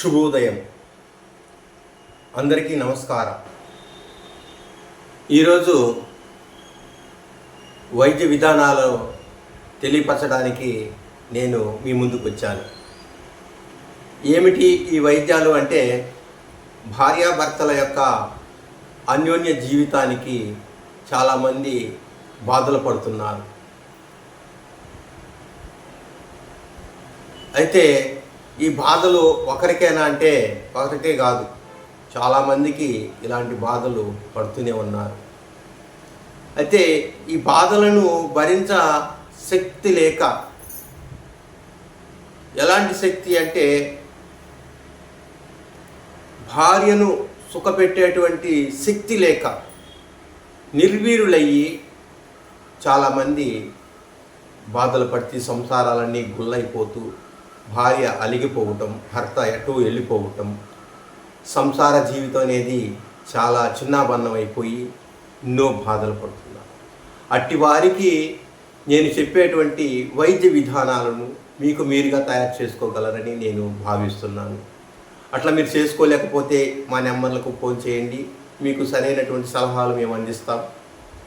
శుభోదయం. అందరికీ నమస్కారం. ఈరోజు వైద్య విధానాలు తెలియపరచడానికి నేను మీ ముందుకు వచ్చాను. ఏమిటి ఈ వైద్యాలు అంటే భార్యాభర్తల యొక్క అన్యోన్య జీవితానికి చాలామంది బాధలు పడుతున్నారు. అయితే ఈ బాధలు ఒకరికేనా అంటే ఒకరికే కాదు. చాలామందికి ఇలాంటి బాధలు పడుతూనే ఉన్నారు. అయితే ఈ బాధలను భరించ శక్తి లేక ఎలాంటి శక్తి అంటే భార్యను సుఖపెట్టేటువంటి శక్తి లేక నిర్వీరులయ్యి చాలామంది బాధలు పడితే సంసారాలన్నీ గుల్లైపోతూ భార్య అలిగిపోవటం భర్త ఎటో వెళ్ళిపోవటం సంసార జీవితం అనేది చాలా చిన్నాభన్నమైపోయి ఎన్నో బాధలు పడుతున్నారు. అట్టి వారికి నేను చెప్పేటువంటి వైద్య విధానాలను మీకు మీరుగా తయారు చేసుకోగలరని నేను భావిస్తున్నాను. అట్లా మీరు చేసుకోలేకపోతే మా నెంబర్లకు ఫోన్ చేయండి. మీకు సరైనటువంటి సలహాలు మేము అందిస్తాం.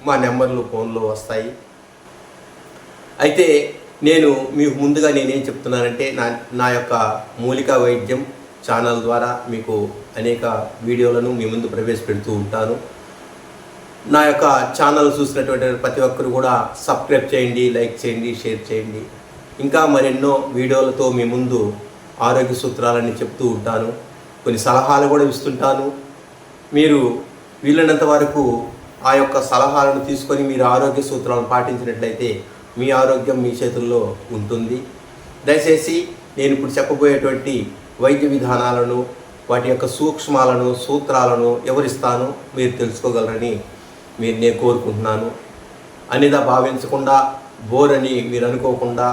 మా నెంబర్లు ఫోన్లో వస్తాయి. అయితే నేను మీకు ముందుగా నేనేం చెప్తున్నానంటే నా నా యొక్క మూలికా వైద్యం ఛానల్ ద్వారా మీకు అనేక వీడియోలను మీ ముందు ప్రవేశపెడుతూ ఉంటాను. నా యొక్క ఛానల్ చూసినటువంటి ప్రతి ఒక్కరు కూడా సబ్స్క్రైబ్ చేయండి లైక్ చేయండి షేర్ చేయండి. ఇంకా మరెన్నో వీడియోలతో మీ ముందు ఆరోగ్య సూత్రాలని చెప్తూ ఉంటాను. కొన్ని సలహాలు కూడా ఇస్తుంటాను. మీరు వీలైనంత వరకు ఆ యొక్క సలహాలను తీసుకొని మీరు ఆరోగ్య సూత్రాలను పాటించినట్లయితే మీ ఆరోగ్యం మీ చేతుల్లో ఉంటుంది. దయచేసి నేను ఇప్పుడు చెప్పబోయేటువంటి వైద్య విధానాలను వాటి యొక్క సూక్ష్మాలను సూత్రాలను ఎవరిస్తాను మీరు తెలుసుకోగలరని మీరు నేను కోరుకుంటున్నాను. అనిదా భావించకుండా బోర్ అని మీరు అనుకోకుండా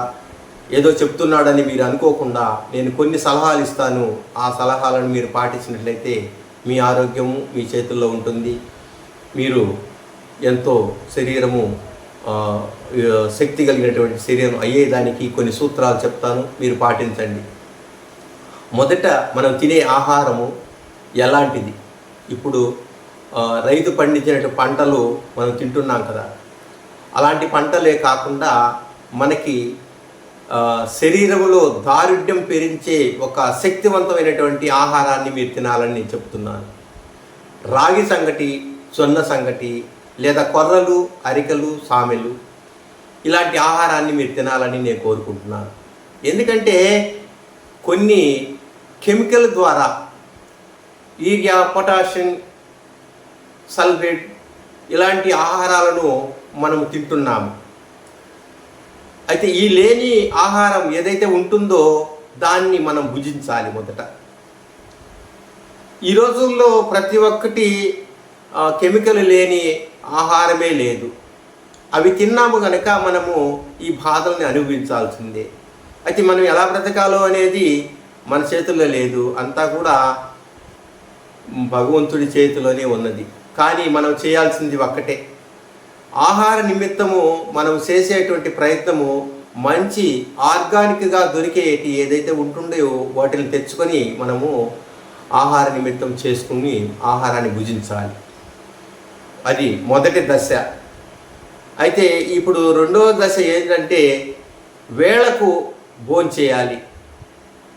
ఏదో చెప్తున్నాడని మీరు అనుకోకుండా నేను కొన్ని సలహాలు ఇస్తాను. ఆ సలహాలను మీరు పాటించినట్లయితే మీ ఆరోగ్యము మీ చేతుల్లో ఉంటుంది. మీరు ఎంతో శరీరము శక్తి కలిగినటువంటి శరీరం. అయ్యేదానికి కొన్ని సూత్రాలు చెప్తాను. మీరు పాటించండి. మొదట మనం తినే ఆహారము ఎలాంటిది? ఇప్పుడు రైతు పండించినటువంటి పంటలు మనం తింటున్నాం కదా. అలాంటి పంటలే కాకుండా మనకి శరీరంలో దారుఢ్యం పెరించే ఒక శక్తివంతమైనటువంటి ఆహారాన్ని మీరు తినాలని నేను చెప్తున్నాను. రాగి సంగటి జొన్న సంగటి లేదా కొర్రలు అరికలు సామెలు ఇలాంటి ఆహారాన్ని మీరు తినాలని నేను కోరుకుంటున్నాను. ఎందుకంటే కొన్ని కెమికల్ ద్వారా యూరియా పొటాషియం సల్ఫేట్ ఇలాంటి ఆహారాలను మనం తింటున్నాము. అయితే ఈ లేని ఆహారం ఏదైతే ఉంటుందో దాన్ని మనం భుజించాలి మొదట. ఈ రోజుల్లో ప్రతి ఒక్కటి కెమికల్ లేని ఆహారమే లేదు. అవి తిన్నాము కనుక మనము ఈ బాధల్ని అనుభవించాల్సిందే. అయితే మనం ఎలా బ్రతకాలో అనేది మన చేతుల్లో లేదు. అంతా కూడా భగవంతుడి చేతిలోనే ఉన్నది. కానీ మనం చేయాల్సింది ఒక్కటే. ఆహార నిమిత్తము మనం చేసేటువంటి ప్రయత్నము మంచి ఆర్గానిక్గా దొరికేటి ఏదైతే ఉంటుండో వాటిని తెచ్చుకొని మనము ఆహార నిమిత్తం చేసుకుని ఆహారాన్ని భుజించాలి. అది మొదటి దశ. అయితే ఇప్పుడు రెండవ దశ ఏంటంటే వేళకు భోంచేయాలి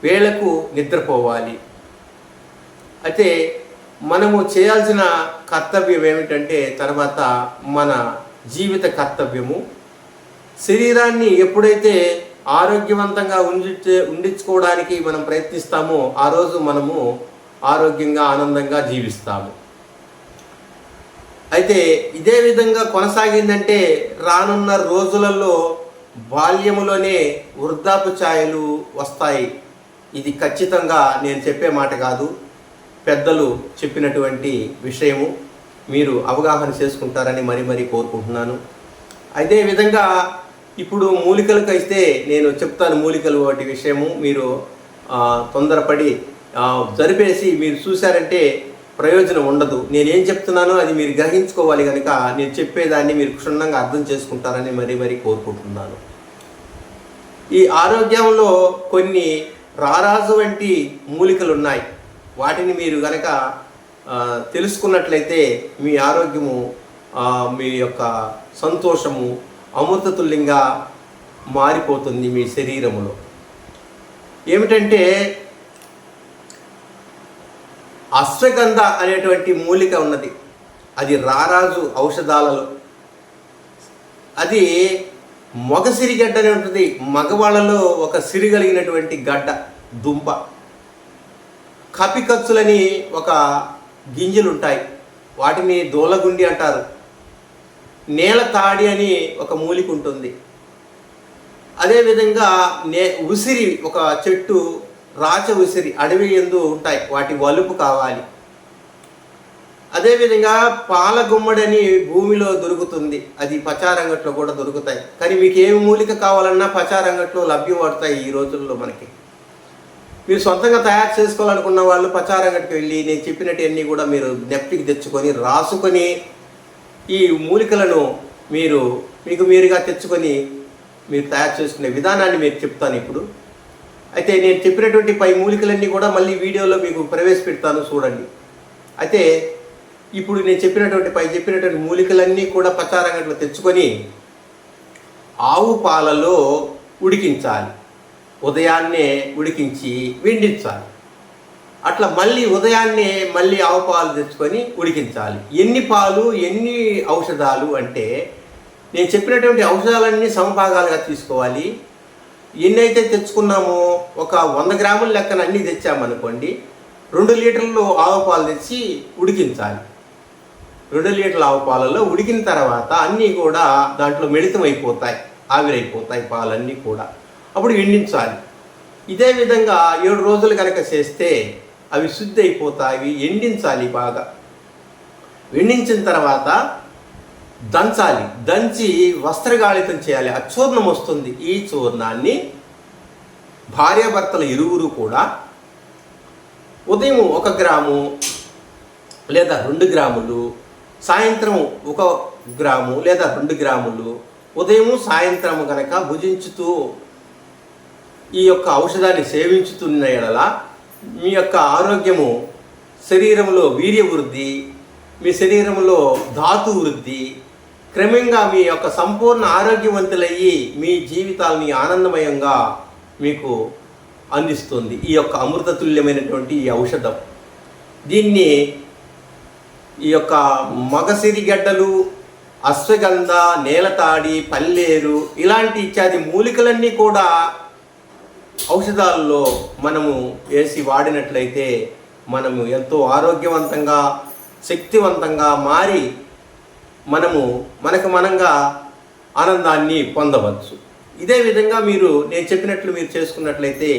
వేళకు నిద్రపోవాలి. అయితే మనము చేయాల్సిన కర్తవ్యం ఏమిటంటే తర్వాత మన జీవిత కర్తవ్యము. శరీరాన్ని ఎప్పుడైతే ఆరోగ్యవంతంగా ఉండి ఉండించుకోవడానికి మనం ప్రయత్నిస్తామో ఆ రోజు మనము ఆరోగ్యంగా ఆనందంగా జీవిస్తాము. అయితే ఇదే విధంగా కొనసాగిందంటే రానున్న రోజులలో బాల్యములోనే వృద్ధాపు ఛాయలు వస్తాయి. ఇది ఖచ్చితంగా నేను చెప్పే మాట కాదు. పెద్దలు చెప్పినటువంటి విషయము. మీరు అవగాహన చేసుకుంటారని మరీ మరీ కోరుకుంటున్నాను. అదే విధంగా ఇప్పుడు మూలికలకు అయితే నేను చెప్తాను మూలికలు వాటి విషయము. మీరు తొందరపడి జరిపేసి మీరు చూశారంటే ప్రయోజనం ఉండదు. నేనేం చెప్తున్నానో అది మీరు గ్రహించుకోవాలి కనుక నేను చెప్పేదాన్ని మీరు క్షుణ్ణంగా అర్థం చేసుకుంటారని మరీ మరీ కోరుకుంటున్నాను. ఈ ఆరోగ్యంలో కొన్ని రారాజు వంటి మూలికలు ఉన్నాయి వాటిని మీరు గనక తెలుసుకున్నట్లయితే మీ ఆరోగ్యము మీ యొక్క సంతోషము అమృతతుల్యంగా మారిపోతుంది మీ శరీరములో. ఏమిటంటే అశ్వగంధ అనేటువంటి మూలిక ఉన్నది. అది రారాజు ఔషధాలలో. అది మగ సిరిగడ్డ అని ఉంటుంది. మగవాళ్ళలో ఒక సిరి కలిగినటువంటి గడ్డ దుంప. కపికచ్చులని ఒక గింజలు ఉంటాయి వాటిని దోలగుండి అంటారు. నేల తాడి అని ఒక మూలిక ఉంటుంది. అదేవిధంగా నే ఉసిరి ఒక చెట్టు రాచ ఉసిరి అడవి ఎందు ఉంటాయి. వాటి వలుపు కావాలి. అదేవిధంగా పాల గుమ్మడని భూమిలో దొరుకుతుంది. అది పచారంగట్లో కూడా దొరుకుతాయి. కానీ మీకు ఏమి మూలిక కావాలన్నా పచారంగట్లో లభ్యపడతాయి ఈ రోజుల్లో మనకి. మీరు సొంతంగా తయారు చేసుకోవాలనుకున్న వాళ్ళు పచారంగట్కి వెళ్ళి నేను చెప్పినట్టన్నీ కూడా మీరు నెప్టికి తెచ్చుకొని రాసుకొని ఈ మూలికలను మీరు మీకు మీరుగా తెచ్చుకొని మీరు తయారు చేసుకునే విధానాన్ని మీరు చెప్తాను ఇప్పుడు. అయితే నేను చెప్పినటువంటి పై మూలికలన్నీ కూడా మళ్ళీ వీడియోలో మీకు ప్రవేశపెడతాను చూడండి. అయితే ఇప్పుడు నేను చెప్పినటువంటి పై చెప్పినటువంటి మూలికలన్నీ కూడా పచారంగట్లో తెచ్చుకొని ఆవు పాలలో ఉడికించాలి. ఉదయాన్నే ఉడికించి వెండించాలి అట్లా మళ్ళీ ఉదయాన్నే మళ్ళీ ఆవు పాలు తెచ్చుకొని ఉడికించాలి. ఎన్ని పాలు ఎన్ని ఔషధాలు అంటే నేను చెప్పినటువంటి ఔషధాలన్నీ సమభాగాలుగా తీసుకోవాలి. ఎన్ని అయితే తెచ్చుకున్నామో ఒక వంద గ్రాముల లెక్కన అన్నీ తెచ్చామనుకోండి రెండు లీటర్లు ఆవు పాలు తెచ్చి ఉడికించాలి. రెండు లీటర్ల ఆవు పాలలో ఉడికిన తర్వాత అన్నీ కూడా దాంట్లో మిళితం అయిపోతాయి ఆవిరైపోతాయి పాలన్నీ కూడా. అప్పుడు ఎండించాలి. ఇదే విధంగా ఏడు రోజులు కనుక చేస్తే అవి శుద్ధి అయిపోతాయి ఎండించాలి బాగా. ఎండించిన తర్వాత దంచాలి. దంచి వస్త్రగాళితం చేయాలి. ఆ చూర్ణం వస్తుంది. ఈ చూర్ణాన్ని భార్యాభర్తల ఇరువురు కూడా ఉదయం ఒక గ్రాము లేదా రెండు గ్రాములు సాయంత్రం ఒక గ్రాము లేదా రెండు గ్రాములు ఉదయం సాయంత్రం కనుక భుజించుతూ ఈ యొక్క ఔషధాన్ని సేవించుతున్న ఎడల మీ యొక్క ఆరోగ్యము శరీరంలో వీర్య వృద్ధి మీ శరీరంలో ధాతు వృద్ధి క్రమంగా మీ యొక్క సంపూర్ణ ఆరోగ్యవంతులయ్యి మీ జీవితాలని ఆనందమయంగా మీకు అందిస్తుంది. ఈ యొక్క అమృతతుల్యమైనటువంటి ఈ ఔషధం. దీన్ని ఈ యొక్క మగసిరిగడ్డలు అశ్వగంధ నేలతాడి పల్లేరు ఇలాంటి ఇత్యాది మూలికలన్నీ కూడా ఔషధాల్లో మనము వేసి వాడినట్లయితే మనము ఎంతో ఆరోగ్యవంతంగా శక్తివంతంగా మారి మనము మనకు మనంగా ఆనందాన్ని పొందవచ్చు. ఇదే విధంగా మీరు నేను చెప్పినట్లు మీరు చేసుకున్నట్లయితే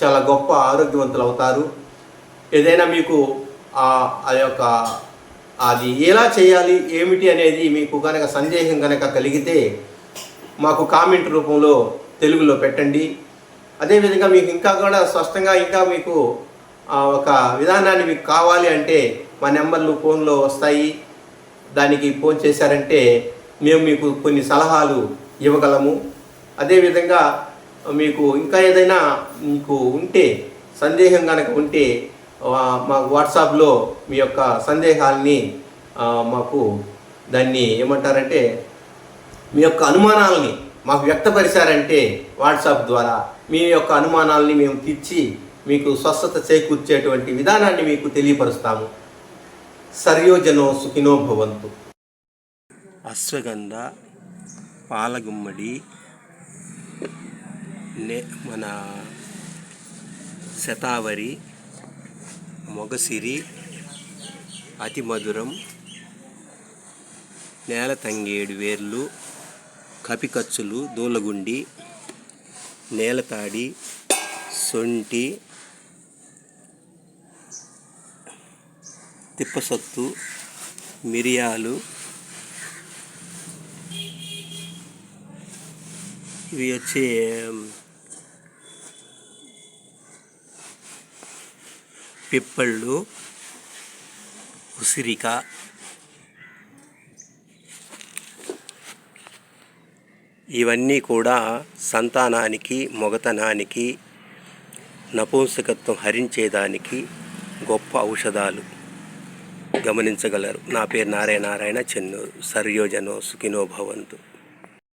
చాలా గొప్ప ఆరోగ్యవంతులు అవుతారు. ఏదైనా మీకు ఆ యొక్క అది ఎలా చేయాలి ఏమిటి అనేది మీకు కనుక సందేహం కనుక కలిగితే మాకు కామెంట్ రూపంలో తెలుగులో పెట్టండి. అదేవిధంగా మీకు ఇంకా కూడా స్పష్టంగా ఇంకా మీకు ఒక విధానాన్ని మీకు కావాలి అంటే మా నెంబర్లు ఫోన్లో వస్తాయి. దానికి ఫోన్ చేశారంటే మేము మీకు కొన్ని సలహాలు ఇవ్వగలము. అదేవిధంగా మీకు ఇంకా ఏదైనా మీకు ఉంటే సందేహం కనుక ఉంటే మాకు మా వాట్సాప్లో మీ యొక్క సందేహాల్ని మాకు దాన్ని ఏమంటారంటే మీ యొక్క అనుమానాలని మాకు వ్యక్తపరిచారంటే వాట్సాప్ ద్వారా మీ యొక్క అనుమానాలని మేము తీర్చి మీకు స్వస్థత చేకూర్చేటువంటి విధానాన్ని మీకు తెలియపరుస్తాము. సర్యోజనో సుఖినో భవంతు. అశ్వగంధ పాలగుమ్మడి నే మన శతావరి మొగసిరి అతి మధురం నేల తంగేడు వేర్లు కపికచ్చులు దూలగుండి నేలతాడి సొంటి తిప్పసత్తు మిరియాలు ఇవి వచ్చి పిప్పళ్ళు ఉసిరిక ఇవన్నీ కూడా సంతానానికి మొగతనానికి నపుంసకత్వం హరించేదానికి గొప్ప ఔషధాలు. గమనించగలరు. నా పేరు నారాయణ నారాయణ చెన్నూరు సర్యోజనో సుఖినో భవంతు.